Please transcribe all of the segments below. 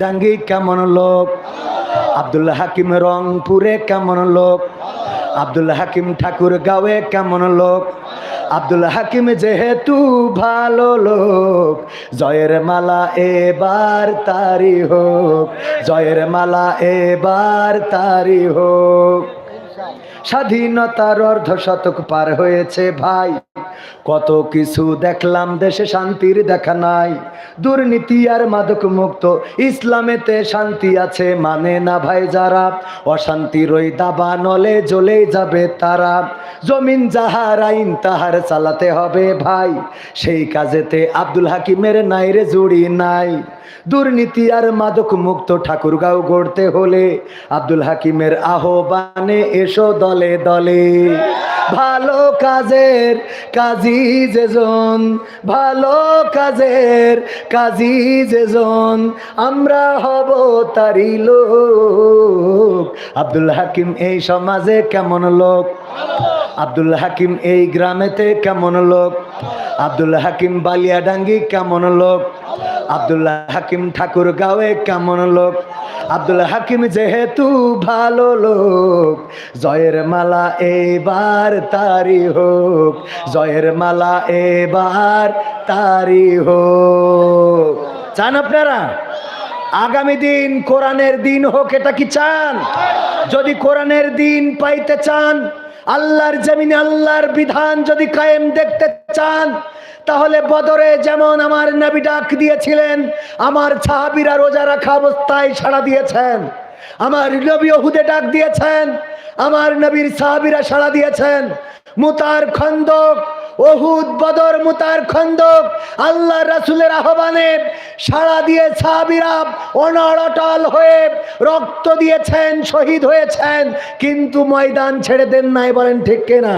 ডাঙ্গি কেমন লোক? আব্দুল হাকিম রংপুরে কেমন লোক? আব্দুল হাকিম ঠাকুর গাঁয়ে কেমন লোক? আব্দুল হাকিম যেহেতু ভালো লোক, জয়ের মালা এবার তারি হোক, জয়ের মালা এবার তারি হোক। স্বাধীনতার অর্ধ শতক পার হয়েছে ভাই। কত কিছু দেখলাম, দেশে শান্তির দেখা নাই। দুর্নীতি আর মাদক মুক্ত, ইসলামেতে শান্তি আছে মানে না ভাই যারা? অশান্তির ওই দাবা নলে জ্বলে যাবে তারা। জমিন যাহার আইন, তাহার চালাতে হবে ভাই। সেই কাজেতে আব্দুল হাকিমের নাইরে জুড়ি নাই। দুর্নীতি আর মাদক মুক্ত ঠাকুরগাঁও গড়তে হলে আব্দুল হাকিমের আহ্বানে এসো দলে দলে। ভালো কাজের কাজী যেজন, ভালো কাজের কাজী যেজন, আমরা হব তারি লোক। আব্দুল হাকিম এই সমাজে কেমন লোক? আব্দুল হাকিম এই গ্রামেতে কেমন লোক? আব্দুল হাকিম বালিয়াডাঙ্গি কেমন লোক? আব্দুল্লাহ হাকিম ঠাকুর গাঁয়ে কেমন লোক? আব্দুল হাকিম যেহেতু ভালো লোক, জয়ের মালা এবার তারি হোক, জয়ের মালা এবার তারি হোক। চান আপনারা? আগামী দিন কোরআনের দিন হোক, এটা কি চান? যদি কোরআনের দিন পাইতে চান আল্লাহর জমিনে আল্লাহর বিধান যদি কায়েম দেখতে চান, তাহলে বদরে যেমন আমার নবী ডাক দিয়েছিলেন, আমার সাহাবিরা রোজা রাখা অবস্থায় সাড়া দিয়েছেন, আমার নবী ওহুদে ডাক দিয়েছেন, আমার নবীর সাহাবিরা সাড়া দিয়েছেন, মুতার খন্দক ওহুদ বদর মুতার খন্দক আল্লাহ রাসুলের আহ্বানে সাড়া দিয়ে সাহাবিরা অনড়টল হয়ে রক্ত দিয়েছেন, শহীদ হয়েছেন, কিন্তু ময়দান ছেড়ে দেন নাই বলেন ঠিক কিনা?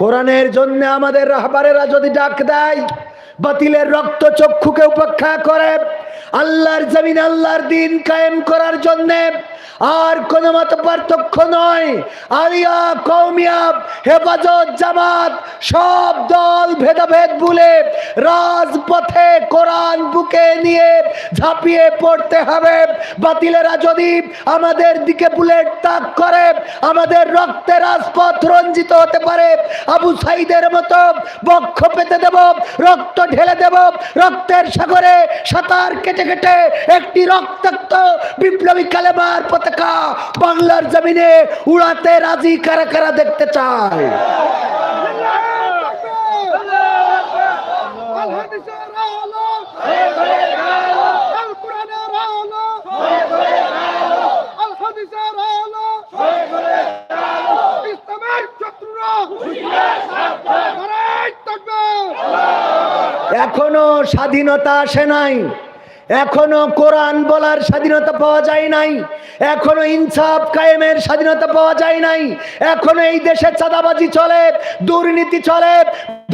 কোরআনের জন্য আমাদের রাহবারেরা যদি ডাক দেয়, বাতিলের রক্ত চক্ষুকে উপেক্ষা করে, আল্লাহর জমিন, আল্লাহর দিন কায়েম করার জন্য আর কোন মত পার্থক্য নয়। আলিয়া কৌমিয়া হেফাজত, জামাত, সব দল ভেদাভেদ ভুলে রাজপথে কোরআন বুকে নিয়ে ঝাঁপিয়ে পড়তে হবে। বাতিলেরা যদি আমাদের দিকে বুলেট তাক করে, আমাদের রক্তে রাজপথ রঞ্জিত হতে পারে, আবু সাইদের মতো বক্ষ পেতে দেব, রক্ত ঢেলে দেব, রক্তের সাগরে সাঁতার কেটে কেটে একটি রক্তাক্ত বিপ্লবী কালেমার পতাকা বাংলার জমিনে উড়াতে রাজি কারা কারা দেখতে চায়? এখনও স্বাধীনতা আসে নাই। এখনও কোরআন বলার স্বাধীনতা পাওয়া যায় নাই। এখনও ইনসাফ কায়েমের স্বাধীনতা পাওয়া যায় নাই। এখনও এই দেশে চাঁদাবাজি চলে, দুর্নীতি চলে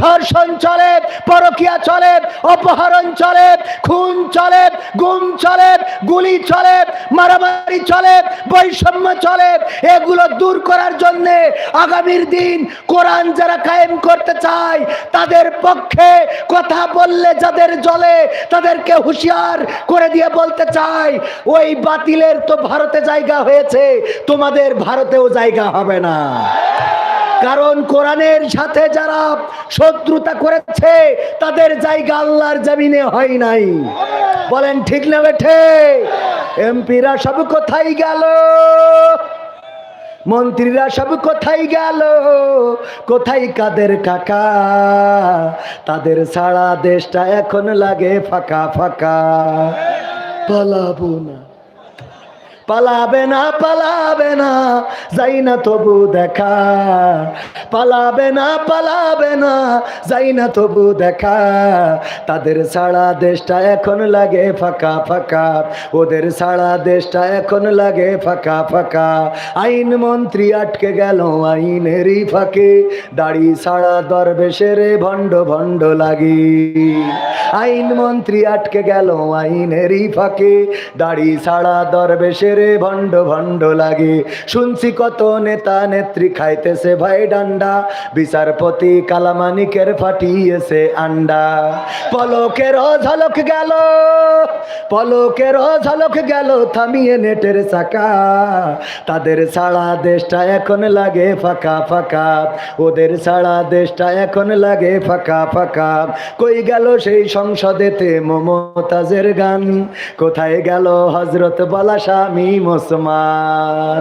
ধর্ষণ চলে পরকিয়া চলে, অপহরণ চলে, খুন চলে, গুম চলে, গুলি চলে, মারামারি চলে, বৈষম্য চলে। এগুলো দূর করার জন্য আগামীর দিন কোরআন যারা কায়েম করতে চায়, তাদের পক্ষে কথা বললে যাদের জলে তাদেরকে হুঁশিয়ার করে দিয়ে বলতে চাই ওই বাতিলের তো ভারতে জায়গা হয়েছে, তোমাদের ভারতেও জায়গা হবে না। কারণ কোরআনের সাথে যারা শত্রুতা করেছে, তাদের জায়গা আল্লাহর জমিনে হয় নাই। বলেন ঠিক না বেঠে? এমপিরা সব কোথায় গেল? মন্ত্রীরা সব কোথায় গেল? কোথায় কাদের কাকা? তাদের সারা দেশটা এখন লাগে ফাঁকা ফাঁকা। পালাবো না। পালাবে না পালাবে না যাই না তবু দেখা। পালাবে না পালাবে না, যাই না তবু দেখা। তাদের সারা দেশটা এখন লাগে ফাঁকা ফাঁকা। ওদের সারা দেশটা এখন লাগে ফাঁকা ফাঁকা। আইন মন্ত্রী আটকে গেল আইনেরই ফাঁকে। দাড়ি সারা দরবেশের ভণ্ড ভণ্ড লাগি। আইন মন্ত্রী আটকে গেল আইনেরই ফাঁকে। দাড়ি সারা দরবেশের ভণ্ড ভণ্ড লাগে। শুনছি কত নেতা নেত্রী খাইতেছে ভাই ডান্ডা বিচারপতি কালামানিকের ফাটিয়েছে আন্ডা। পলকের ঝলক গেল, পলকের ঝলক গেল থামিয়ে নেটের চাকা। তাদের ছাড়া দেশটা এখন লাগে ফাঁকা ফাঁকা, ওদের ছাড়া দেশটা এখন লাগে ফাঁকা ফাঁকা। কই গেল সেই সংসদেতে মমতাজের গান? কোথায় গেল হজরত বলা স্বামী মুসলমান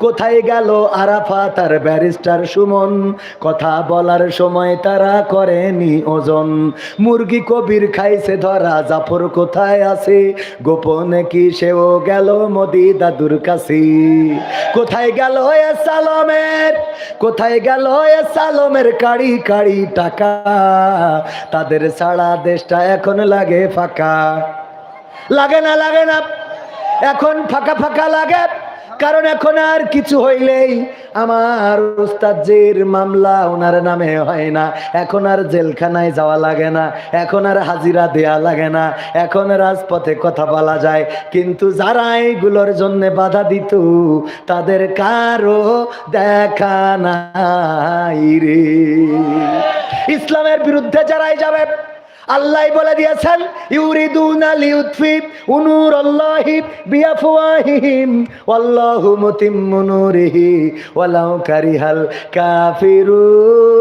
কোথায় গেল আরাফাত আর ব্যারিস্টার সুমন? কথা বলার সময় তারা করেনি ওজন। মুরগি কবির খাইছে ধরা, জাফর কোথায় আছে? গোপনে কি সেও গেল মোদি দাদুর কাছে? কোথায় গেল সালমের? কোথায় গেল সালমের কাড়ি কাড়ি টাকা? তাদের সারা দেশটা এখন লাগে ফাঁকা। লাগে না লাগে না। এখন ফাঁকা ফাঁকা লাগে। কারণ এখন আর কিছু হইলেই আমার উস্তাদের মামলা ওনার নামে হয় না। এখন আর জেলখানায় যাওয়া লাগে না, এখন আর হাজিরা দেয়া লাগে না, এখন রাজপথে কথা বলা যায়। কিন্তু যারা এইগুলোর জন্য বাধা দিত, তাদের কারও দেখা নাই রে। ইসলামের বিরুদ্ধে যারাই যাবে আল্লাহ বলে দিয়েছেন, ইউরিদুনা লিউতফি উনুর আল্লাহি বিআফওয়াহিহিম আল্লাহু মুতিম্মু নূরিহি, ওয়ালাউ কারিহাল কাফিরুন।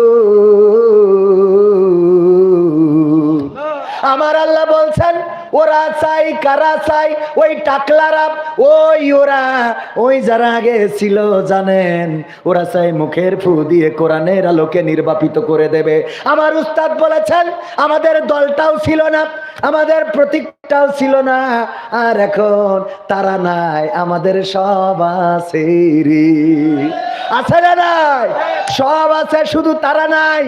আমার আল্লাহ বলছেন ওরা চাই, কারা চাই? ওই টাকলারা ওই ওরা, ওই যারা আগে ছিল জানেন, ওরা চাই মুখের ফু দিয়ে কোরআনের আলোকে নির্বাপিত করে দেবে। আমার উস্তাদ বলেছেন, আমাদের দলটাও ছিল না, আমাদের প্রতীকটাও ছিল না, আর এখন তারা নাই, আমাদের সব আছে আছে না নাই? সব আছে, শুধু তারা নাই।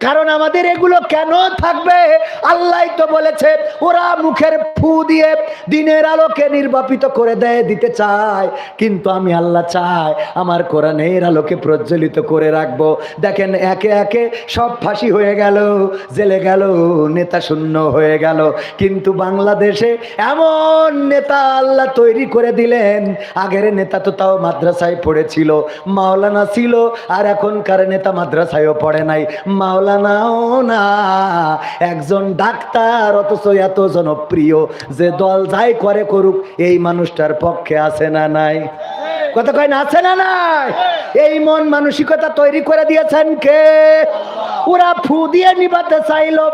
কারণ আমাদের এগুলো কেন থাকবে? আল্লাহ তো বলেছে ওরা মুখের ফু দিয়ে দিনের আলোকে নির্বাপিত করে দেয়, দিতে চায়। কিন্তু আমি আল্লাহ চাই, আমার কোরআনের আলোকে প্রজ্বলিত করে রাখব। দেখেন, একে একে সব ফাঁসি হয়ে গেল, জেলে গেল, নেতা শূন্য হয়ে গেল। কিন্তু বাংলাদেশে এমন নেতা আল্লাহ তৈরি করে দিলেন, আগের নেতা তো তাও মাদ্রাসায় পড়েছিল, মাওলানা ছিল, আর এখনকার নেতা মাদ্রাসায়ও পড়ে নাই। মাওলানাও না। একজন ডাক্তার, অথচ এত জনপ্রিয়। যে দল যাই করে করুক, এই মানুষটার পক্ষে আছে না নাই? কথা কয় না, আছে না নাই? এই মন মানসিকতা তৈরি করে দিয়েছেন কে? ওরা ফু দিয়ে নিবাতে চাইলো।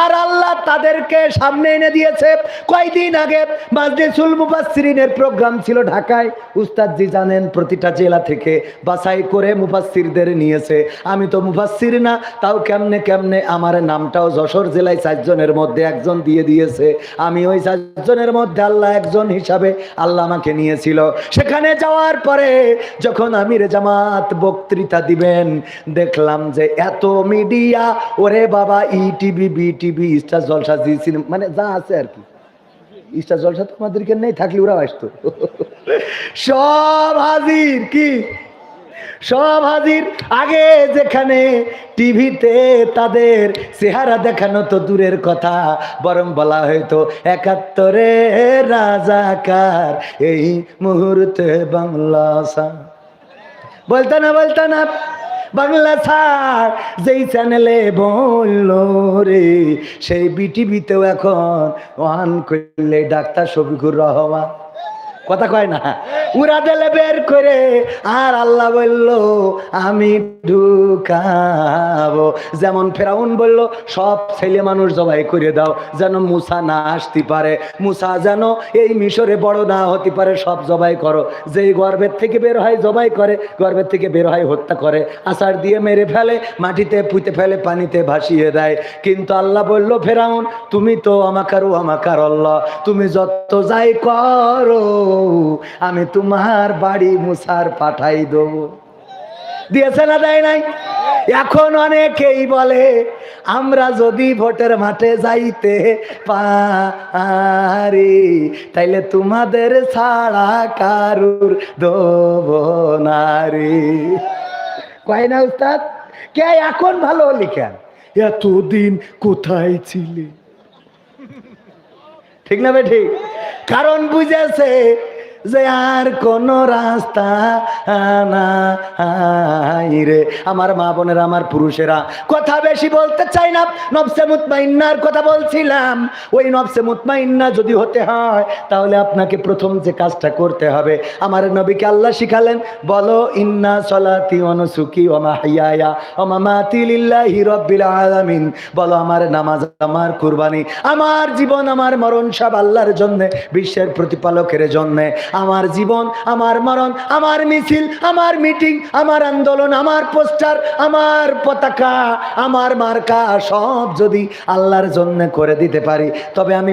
আর আল্লাহ তাদেরকে সামনে এনে দিয়েছে। কয়দিন আগে মাজলিসুল মুফাসসিরিনের প্রোগ্রাম ছিল ঢাকায়। উস্তাদজি জানেন প্রতিটা জেলা থেকে বাছাই করে মুফাসসিরদের নিয়েছে। আমি তো মুফাসসির না, তাও কেমনে কেমনে আমার নামটাও যশোর জেলায় চারজনের মধ্যে একজন দিয়ে দিয়েছে। আমি ওই চারজনের মধ্যে আল্লাহ একজন হিসাবে আল্লাহ আমাকে নিয়েছিল। সেখানে যাওয়ার পরে যখন আমির জামাত বক্তৃতা দিবেন, দেখলাম যে এত মিডিয়া ওরে বাবা E TV B TV star Jalsha Zee cinema মানে যা আছে আর কি। স্টার জলসা তো আমাদেরকে নেই, থাকলে ওরাও আসতো। সব হাজির কি? সব হাজির। আগে যেখানে টিভিতে তাদের চেহারা দেখানো তো দূরের কথা, বরং বলা হয়তো একাত্তরে রাজাকার এই মুহূর্তে বাংলা বলতো না বলতো না বাংলা ছাড় যেই চ্যানেলে বলল রে সেই বিটিভিতেও এখন ওয়ান করলে ডাক্তার শফিকুর রহমান। কথা কয় না? উড়া দিলে বের করে আর আল্লাহ বলল, আমি ঢুকাবো। যেমন ফেরাউন বলল, সব ছেলে মানুষ জবাই করে দাও, যেন মুসা না আসতে পারে। মুসা যেন এই মিশরে বড় না হতে পারে, সব জবাই করো। যেই গর্বের থেকে বের হয়, জবাই করে। গর্বের থেকে বের হয়, হত্যা করে। আষাঢ় দিয়ে মেরে ফেলে, মাটিতে পুঁতে ফেলে, পানিতে ভাসিয়ে দেয়। কিন্তু আল্লাহ বলল, ফেরাউন, তুমি তো আমাকারও আমাকার আল্লাহ। তুমি যত যাই করো আমি তোমার বাড়ি মুসার পাঠাই দেবো। দিয়েছে না দেয় নাই? এখন অনেকেই বলে, আমরা যদি ভোটের মাঠে যাইতে পারি, তাইলে তোমাদের ছাড়া কারুর দেব নারী কয় না উস্তাদ? কে এখন ভালো লিখেন? এতদিন কোথায় ছিলে? ঠিক না বে ঠিক? কারণ বুঝেছে যে আর কোন রাস্তা নাই রে। আমার মা বোনেরা, আমার পুরুষেরা, কথা বেশি বলতে চাই না। নবসে মুতমাইন্নার কথা বলছিলাম। ওই নবসে মুতমাইন্না যদি হতে হয়, তাহলে আপনাকে প্রথম যে কাজটা করতে হবে, আমার নবীকে আল্লাহ শিখালেন, বলো, ইন্না সলাতি অনুসুকি ওমা হাইয়া ওমা মাতি লিল্লাহি রব্বিল আলামিন। বলো, আমার নামাজ, আমার কুরবানি, আমার জীবন, আমার মরণ সব আল্লাহর জন্য, বিশ্বের প্রতিপালকের জন্য। আমার জীবন, আমার মরণ, আমার মিছিল, আমার মিটিং, আমার আন্দোলন, আমার পোস্টার, আমার পতাকা, আমার মার্কা সব যদি আল্লাহর জন্য করে দিতে পারি, তবে আমি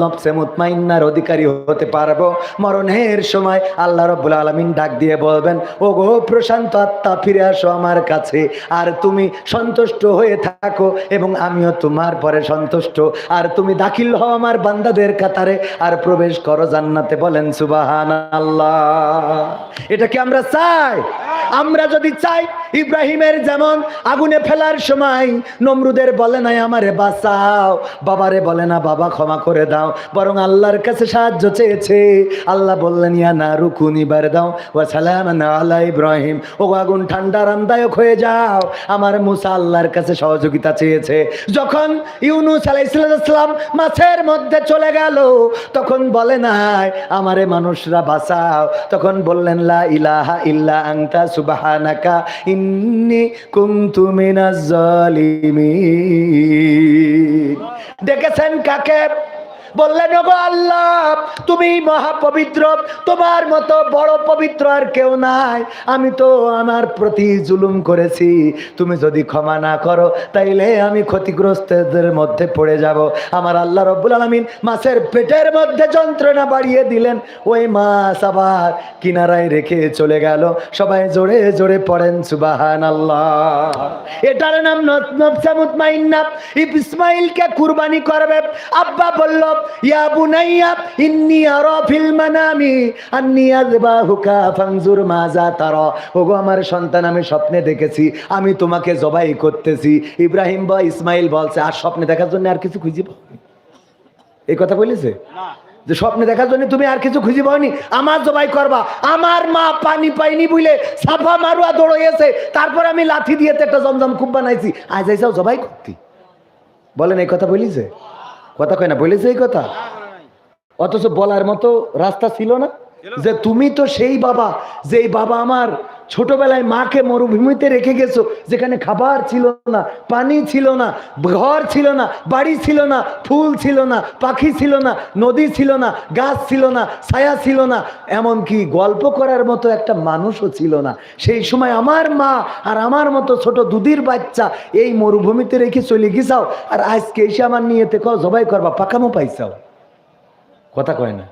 নফসে মুতমাইন্নার অধিকারী হতে পারব। মরণের সময় আল্লাহ রব্বুল আলমিন ডাক দিয়ে বলবেন ও গো প্রশান্ত আত্মা, ফিরে আসো আমার কাছে। আর তুমি সন্তুষ্ট হয়ে থাকো এবং আমিও তোমার পরে সন্তুষ্ট। আর তুমি দাখিল হও আমার বান্দাদের কাতারে। আর প্রবেশ করো জান্নাতে, বলেন এটা কি আমরা চাই? আমরা যদি চাই ইব্রাহিমের যেমন আগুনে ফেলার সময় নমরুদের বলে নাই, আমারে বাঁচাও। বাবারে বলে না, বাবা ক্ষমা করে দাও। বরং আল্লাহর কাছে সাহায্য চেয়েছে। আল্লাহ বললেন, ইয়া না রুকুনি বার দাও ও সালাম আল্লাহ ইব্রাহিম। ও আগুন ঠান্ডা, আরামদায়ক হয়ে যাও। আমার মুসা আল্লাহর কাছে সহযোগিতা চেয়েছে। যখন ইউনুস আলাইসালাম মাছের মধ্যে চলে গেল, তখন বলে নাই, আমারে মানুষরা বাঁচাও তখন বললেন লা ইলাহা ইল্লা আংতা সুবাহানাকা ইন্নি কুনতু মিনাজ দেখেছেন কাকে? বললেন, ওগো আল্লাহ, তুমি মহাপবিত্র, তোমার মতো বড় পবিত্র আর কেউ নাই। আমি তো আমার প্রতি জুলুম করেছি। তুমি যদি ক্ষমা না করো, তাইলে আমি ক্ষতিগ্রস্তদের মধ্যে পড়ে যাব। আমার আল্লাহ রব্বুল আলমিন মাছের পেটের মধ্যে যন্ত্রণা বাড়িয়ে দিলেন। ওই মাছ আবার কিনারায় রেখে চলে গেল। সবাই জোরে জোরে পড়েন সুবাহান আল্লাহ এটার নাম নবসামুতমাইন্না ইসমাইলকে কুরবানি করবে। আব্বা বলল ইয়া বুনাইয়া ইন্নি আরা ফিল মানামি আন্নি আযবাহুকা ফানজুর মাজা তারা ওগো আমার সন্তান আমি স্বপ্নে দেখেছি আমি তোমাকে জবাই করতেছি। ইব্রাহিম বা ইসমাইল বলছে আর স্বপ্নে দেখার জন্য আর কিছু খুঁজে পাও এই কথা বলেছে? যে স্বপ্নে দেখার জন্য তুমি আর কিছু খুঁজে পাওনি? আমার জবাই করবা। আমার মা পানি পাইনি বুঝলে সাফা মারুয়া দৌড়িয়েছে তারপর আমি লাঠি দিয়ে একটা জমজম খুব বানাইছি। আজ আইসাও জবাই করতি। বলেন এই কথা বলিছে? কথা কয় না বলেছে এই কথা? অথচ বলার মতো রাস্তা ছিল না? যে তুমি তো সেই বাবা যেই বাবা আমার ছোটবেলায় মাকে মরুভূমিতে রেখে গেছো, যেখানে খাবার ছিল না, পানি ছিল না, ঘর ছিল না, বাড়ি ছিল না, ফুল ছিল না, পাখি ছিল না, নদী ছিল না, গাছ ছিল না, ছায়া ছিল না, এমনকি গল্প করার মতো একটা মানুষও ছিল না। সেই সময় আমার মা আর আমার মতো ছোট দুধের বাচ্চা এই মরুভূমিতে রেখে চলে গেছাও, আর আজকে এসে আমার নিয়েতে কও, জবাই করবা, পাকামো পাইছাও? কথা কয় না।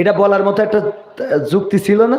এটা বলার মতো একটা যুক্তি ছিল না?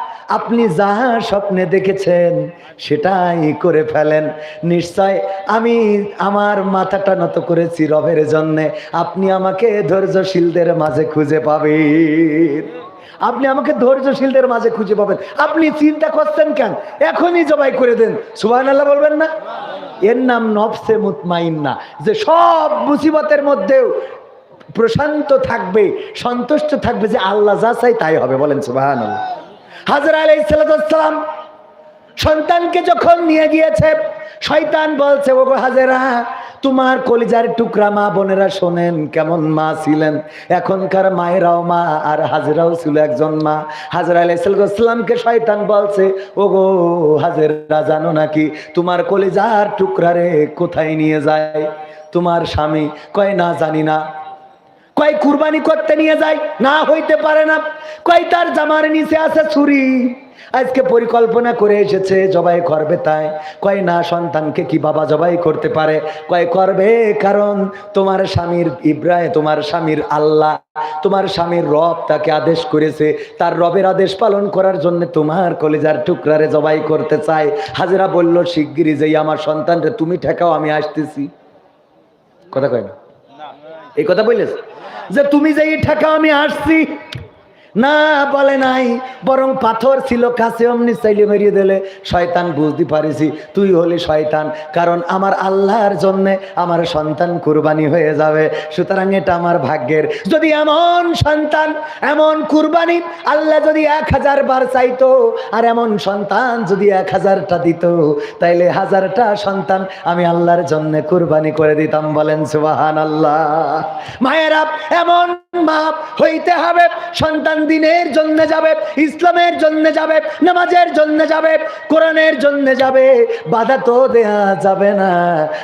আপনি যাহা স্বপ্নে দেখেছেন, সেটাই করে ফেলেন। নিশ্চয় আমি আমার মাথাটা নত করেছি রবের জন্যে। আপনি আমাকে ধৈর্যশীলদের মাঝে খুঁজে পাবেন। আপনি আমাকে ধৈর্যশীলদের মাঝে খুঁজে পাবেন। আপনি চিন্তা করছেন কেন? এখনই জবাই করে দেন। সুবাহ আল্লাহ বলবেন না? এর নাম নফসে মুতমাইন্না। যে সব মুসিবতের মধ্যেও প্রশান্ত থাকবে, সন্তুষ্ট থাকবে যে আল্লাহ যা চাই তাই হবে। বলেন সুবাহান হাজরা আলাইসালাম সন্তানকে যখন নিয়ে গিয়েছে, শয়তান বলছে, ওগো হাজেরা, তোমার কলিজার টুকরা মা বোনেরা শোনেন কেমন মা ছিলেন? এখনকার মায়েরাও মা আর হাজেরাও ছিল একজন মা। হাজরা আলাইসালামকে শয়তান বলছে, ওগো হাজেরা, জানো নাকি তোমার কলিজার টুকরা রে কোথায় নিয়ে যায়? তোমার স্বামী কয়, না, জানি না। কয় কুরবানি করতে নিয়ে যায়? না হইতে পারে না। কয় তার জামার নিচে আছে ছুরি। আজকে পরিকল্পনা করে এসেছে, জবাই করবে তাই। কয় না, সন্তানকে কি বাবা জবাই করতে পারে? কয়, করবে কারণ তোমার স্বামীর ইব্রাহিম তোমার স্বামীর আল্লাহ, তোমার স্বামীর রব তাকে আদেশ করেছে। তার রবের আদেশ পালন করার জন্য তোমার কলেজার টুকরারে জবাই করতে চায়। হাজিরা বলল, শিগগিরই যেই আমার সন্তানরে তুমি ঠেকাও, আমি আসতেছি। কথা কয় না? এই কথা বললেস যে তুমি যেই ঠেকা আমি আসছি না বলে নাই, বরং পাথর ছিল কাছে, অমনি চাইলে মেরিয়ে দিলে। শয়তান বুঝতে পারিছি, তুই হলি শয়তান, কারণ আমার আল্লাহর জন্য আমার সন্তান কুরবানি হয়ে যাবে। সুতরাং এটা আমার ভাগ্যের। যদি এমন সন্তান, এমন কুরবানি আল্লাহ যদি এক হাজার বার চাইতো, আর এমন সন্তান যদি এক হাজারটা দিত, তাইলে হাজারটা সন্তান আমি আল্লাহর জন্য কুরবানি করে দিতাম বলেন সুবাহান আল্লাহ মায়েরা, এমন বাপ হইতে হবে, সন্তান দিনের জন্য যাবে, ইসলামের জন্য যাবে, নামাজের জন্য যাবে, কোরআনের জন্য যাবে, বাধা তো দেয়া যাবে না।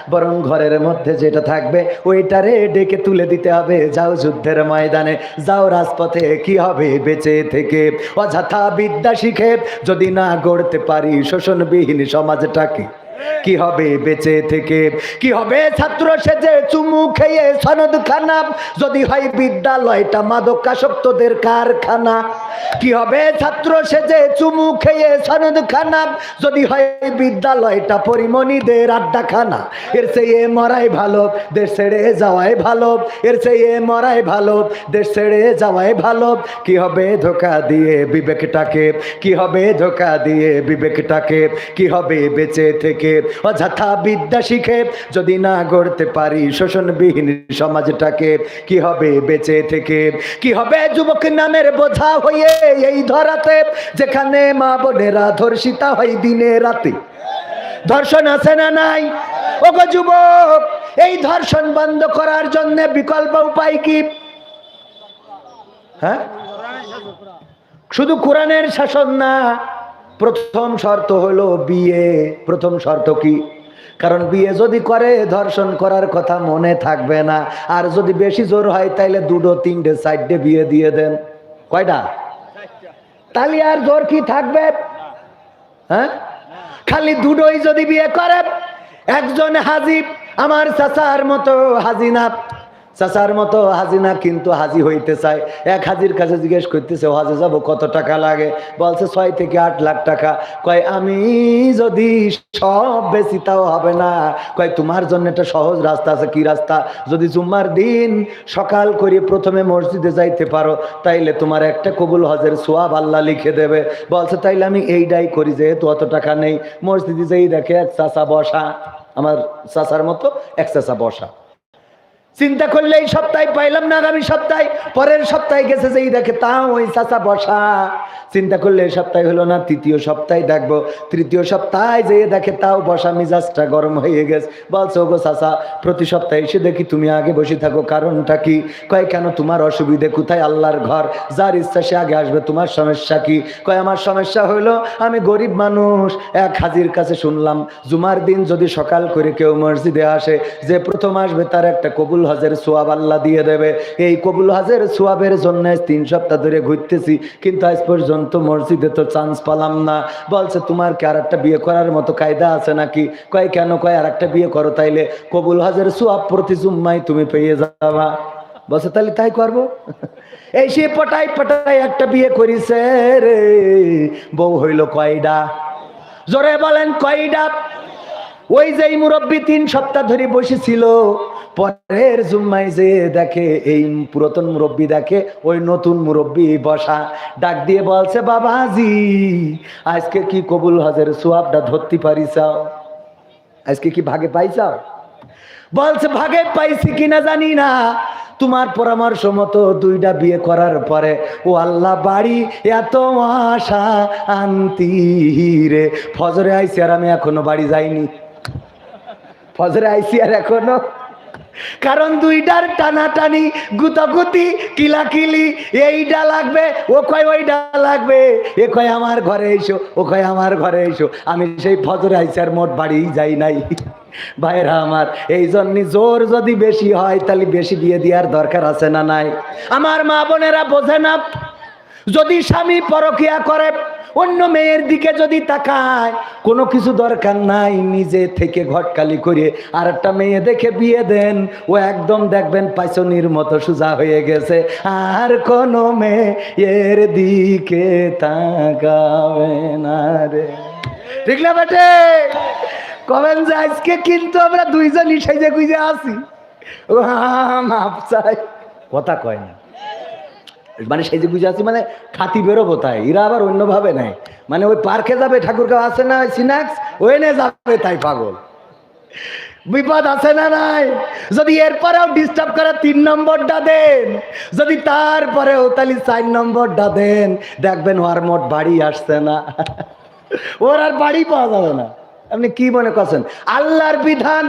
বরং ঘরের মধ্যে যেটা থাকবে, ওইটারে ডেকে তুলে দিতে হবে। যাও যুদ্ধের ময়দানে, যাও রাজপথে, কি হবে বেঁচে থেকে? অযথা বিদ্যা শিখে যদি না গড়তে পারি, শোষণবিহীন সমাজটাকে। কি হবে বেঁচে থেকে? কি হবে ছাত্র সেজে চুমু খেয়ে সনদ খানা যদি হয় বিদ্যালয়টা মাদকাসক্তদের কারখানা। কি হবে ছাত্র সেজে চুমু খেয়ে সনদ খানা যদি হয় বিদ্যালয়টা পরিমণিদের আড্ডাখানা। এর চেয়ে মরাই ভালো, দেশ ছেড়ে যাওয়াই ভালো। এর চেয়ে মরাই ভালো, দেশ ছেড়ে যাওয়াই ভালো। কি হবে ধোকা দিয়ে বিবেকটাকে? কি হবে ধোকা দিয়ে বিবেকটাকে? কি হবে বেঁচে থেকে? অযথা বিদ্যা শিখে, যদি না গড়তে পারি শোষণবিহীন সমাজটাকে, কি হবে বেঁচে থেকে? কি হবে যুবক নামের বোঝা হয়ে এই ধরাতে, যেখানে মা বোনেরা ধর্ষিতা হয় দিনে রাতে? ধর্ষণ আছে না নাই? ওগো যুবক, এই ধর্ষণ বন্ধ করার জন্য বিকল্প উপায় কি? হ্যাঁ? শুধু কোরআনের শাসন না প্রথম শর্ত হলো বিয়ে। প্রথম শর্ত কি? কারণ বিয়ে যদি করে, ধর্ষণ করার কথা মনে থাকবে না। আর যদি বেশি জোর হয়, তাইলে দুটো, তিনটে, চারটে বিয়ে দিয়ে দেন। কয়টা? তাহলে আর জোর কি থাকবে? হ্যাঁ? খালি দুটোই যদি বিয়ে করে, একজন হাজি আমার চাচার মতো হাজিনা। চাচার মতো হাজি না, কিন্তু হাজি হইতে চায়। এক হাজির কাছে জিজ্ঞেস করতেছে হাজে যাব, কত টাকা লাগে? বলছে, ছয় থেকে আট লাখ টাকা। কয়, আমি যদি সব বেশি, তাও হবে না। কয়, তোমার জন্য একটা সহজ রাস্তা আছে। কি রাস্তা? যদি জুম্মার দিন সকাল করে প্রথমে মসজিদে যাইতে পারো, তাইলে তোমার একটা কবুল হজের সোয়াব আল্লাহ লিখে দেবে। বলছে, তাইলে আমি এইটাই করি, যেহেতু অত টাকা নেই। মসজিদে যেই দেখে এক চাচা বসা, আমার চাচার মতো এক চাচা বসা। চিন্তা করলে এই সপ্তাহে পাইলাম না আগামী সপ্তাহে, পরের সপ্তাহে গেছে যেই দেখে তাও ওই চাচা বসা। চিন্তা করলে এই সপ্তাহে হলো না, তৃতীয় সপ্তাহে দেখব। তৃতীয় সপ্তাহে যেয়ে দেখে তাও বসা, মিজাজটা গরম হয়ে গেছে। বলছো গো চাচা, প্রতি সপ্তাহে এসে দেখি তুমি আগে বসে থাকো, কারণটা কি? কয়, কেন তোমার অসুবিধে? কোথায় আল্লাহর ঘর? যার ইচ্ছা সে আগে আসবে, তোমার সমস্যা কি? কয়, আমার সমস্যা হলো, আমি গরিব মানুষ। এক হাজির কাছে শুনলাম, জুমার দিন যদি সকাল করে কেউ মসজিদে আসে, যে প্রথম আসবে তার একটা কবুল হজের সোয়াব আল্লাহ দিয়ে দেবে। এই কবুল হজের সোয়াবের জন্য তিন সপ্তাহ ধরে ঘুরতেছি, কিন্তু আজ পর্যন্ত মসজিদে তো চান্স পালাম না। বলছে, তোমার কি আর একটা বিয়ে করার মতো কায়দা আছে নাকি? কয়, কেন কয় আর একটা বিয়ে করো তাইলে। কবুল হজের সোয়াব প্রতি জুম্মাই তুমি পেয়ে যাবা। বলছে তাহলে তাই করব? এই সে পটাই পটাই একটা বিয়ে করিছে রে। বউ হইল কয়ডা? জোরে বলেন, কয়ডা? ওই যে মুরব্বী তিন সপ্তাহ ধরে বসেছিল, পরের জুম্মায় যে দেখে, এই পুরাতন মুরব্বী দেখে, ওই নতুন মুরব্বী বসা, ডাক দিয়ে বলছে, বাবাজি, আজকে কি কবুল হজের সোয়াবটা ধরতে পারিছাও আজকে কি ভাগে পাইছাও বলছে, ভাগে পাইছি কিনা জানি না। তোমার পরামর্শ মতো দুইটা বিয়ে করার পরে, ও আল্লাহ বাড়ি এত আশা আনতি রে। ফজরে আইসি আর আমি এখনও বাড়ি যাইনি। ফজরে আইসি আর এখনও। কারণ দুইটার টানাটানি, গুতাগুতি, কিলাকিলি এইটা লাগবে, ও কয় ওইটা লাগবে। এ কয় আমার ঘরে এসো, ও কয় আমার ঘরে এসো। আমি সেই ফজর আইসার মোট বাড়ি যাই নাই। ভাইরা আমার, এই জন্য জোর যদি বেশি হয়, তাহলে বেশি বিয়ে দেওয়ার দরকার আছে না নাই? আমার মা বোনেরা বোঝে না, যদি স্বামী পরকিয়া করে অন্য মেয়ের দিকে যদি তাকায়, কোনো কিছু দরকার নাই, নিজে থেকে ঘটকালি করে আর একটা মেয়ে দেখে বিয়ে দেন। ও একদম দেখবেন পাইছনির মতো সোজা হয়ে গেছে। আর কোনো মেয়ের দিকে তাকাবে না রে। ঠিক না বেটে? কবেন যে আজকে কিন্তু আমরা দুইজন সেজে গুজে আছি। ও মাপ চাই। কথা কয় না। মানে সেই যে আছি মানে খাতি বেরোবো তাই এরা আবার অন্যভাবে নেয়। মানে ওই পার্কে যাবে ঠাকুর ঠাকুরগাঁও আছে না সিনাক্স ওই নে যাবে তাই পাগল। বিপদ আছে না নাই? যদি এরপরেও ডিস্টার্ব করে তিন নম্বরটা দেন, যদি তারপরেও তাহলে চার নম্বরটা দেন, দেখবেন ওর মোট বাড়ি আসছে না। ওর আর বাড়ি পাওয়া যাবে না। আপনি কি মনে করছেন? আল্লাহর বিধান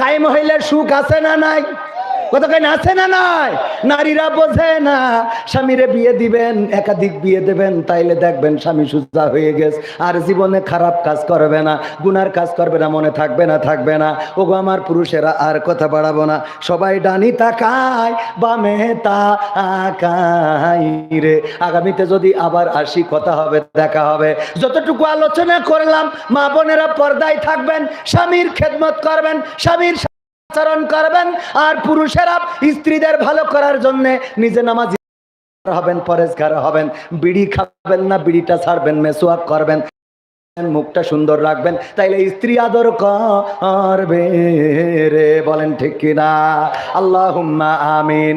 কায়েম হইলে সুখ আছে না নাই? কত আছে না নাই? নারীরা বোঝে না। স্বামীরে বিয়ে দিবেন, একাধিক বিয়ে দেবেন, তাইলে দেখবেন স্বামী সুজা হয়ে গেছে। আর জীবনে খারাপ কাজ করবে না, গুনার কাজ করবে না, মনে থাকবে না থাকবে না। ওগো আমার পুরুষেরা আর কথা বাড়াবো না। সবাই ডানি তাকায়, বামে তাকাই রে। আগামীতে যদি আবার আসি, কথা হবে, দেখা হবে। যতটুকু আলোচনা করলাম, মা বোনেরা পর্দায় থাকবেন, স্বামীর খেদমত করবেন, স্বামীর আচরণ করবেন আর পুরুষেরা স্ত্রীদের ভালো করার জন্য নিজে নামাজ হবেন, পরেশগার হবেন, বিড়ি খাবেন না, বিড়িটা ছাড়বেন, মেসোয়াক করবেন, মুখটা সুন্দর রাখবেন, তাইলে স্ত্রী আদর করবে রে, বলেন ঠিক কিনা আল্লাহ আমিন।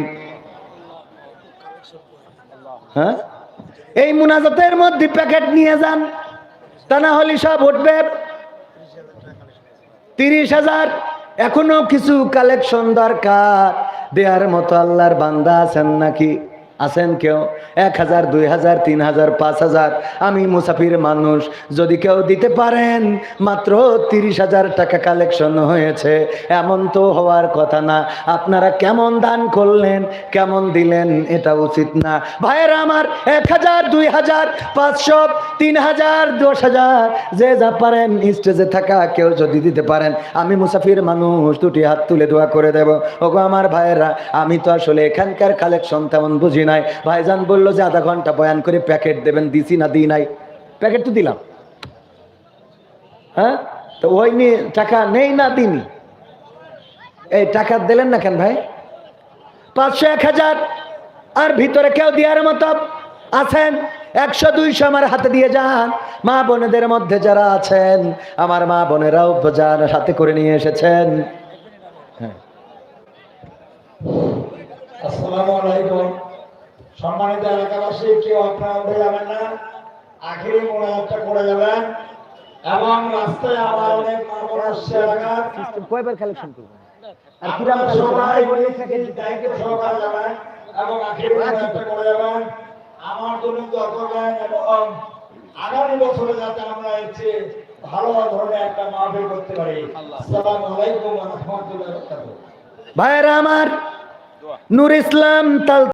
হ্যাঁ? এই মুনাজাতের মধ্যে প্যাকেট নিয়ে যান, তা না হলে সব উঠবে। তিরিশ হাজার। এখনও কিছু কালেকশন দরকার। দেওয়ার মতো আল্লাহর বান্দা আছেন নাকি? আছেন কেউ? এক হাজার, দুই হাজার, তিন হাজার, পাঁচ হাজার? আমি মুসাফির মানুষ, যদি কেউ দিতে পারেন, মাত্র তিরিশ হাজার টাকা কালেকশন হয়েছে। এমন তো হওয়ার কথা না। আপনারা কেমন দান করলেন, কেমন দিলেন, এটা উচিত না। ভাইয়েরা আমার, এক হাজার, দুই হাজার, পাঁচশো, তিন হাজার, দশ হাজার, যে যা পারেন স্টেজে থাকা কেউ যদি দিতে পারেন, আমি মুসাফির মানুষ, দুটি হাত তুলে দোয়া করে দেব। ওগো আমার ভাইয়েরা, আমি তো আসলে এখানকার কালেকশন তেমন বুঝি নাই। ভাইজান বলল যে আধা ঘণ্টা বয়ান করে প্যাকেট দেবেন, দিছি না, দিই নাই। প্যাকেট তো দিলাম। হ্যাঁ? তো ওই নিয়ে টাকা নেই না দিনি এই টাকা দিলেন না কেন ভাই? পাঁচশো এক হাজার। আর ভিতরে কেউ দেওয়ার মতো আছেন? একশো দুইশো আমার হাতে দিয়ে যান। মা বোনেদের মধ্যে যারা আছেন, আমার মা বোনেরাও যারা সাথে করে নিয়ে এসেছেন। হ্যাঁ। আসসালামু আলাইকুম। সম্মানিত এলাকাবাসী কেউ আপনারা উঠে যাবেন না আখেরি মোনাজাতটা করে যাবেন। এবং রাস্তায় আমার অনেক মামুন আসছে এলাকার। কয়বার কালেকশন করবেন? আর কিরাম সবাই দায়িত্ব সহকারে যাবেন এবং আখেরি মোনাজাতটা করে যাবেন। আমার জন্য দোয়া করবেন এবং আগামী বছরে যাতে আমরা এর চেয়ে ভালো ধরনের একটা মাহফিল করতে পারি। আসসালামু আলাইকুম ওয়া রাহমাতুল্লাহি ওয়া বারাকাতুহু। ভাইরা আমার নূর ইসলাম তাল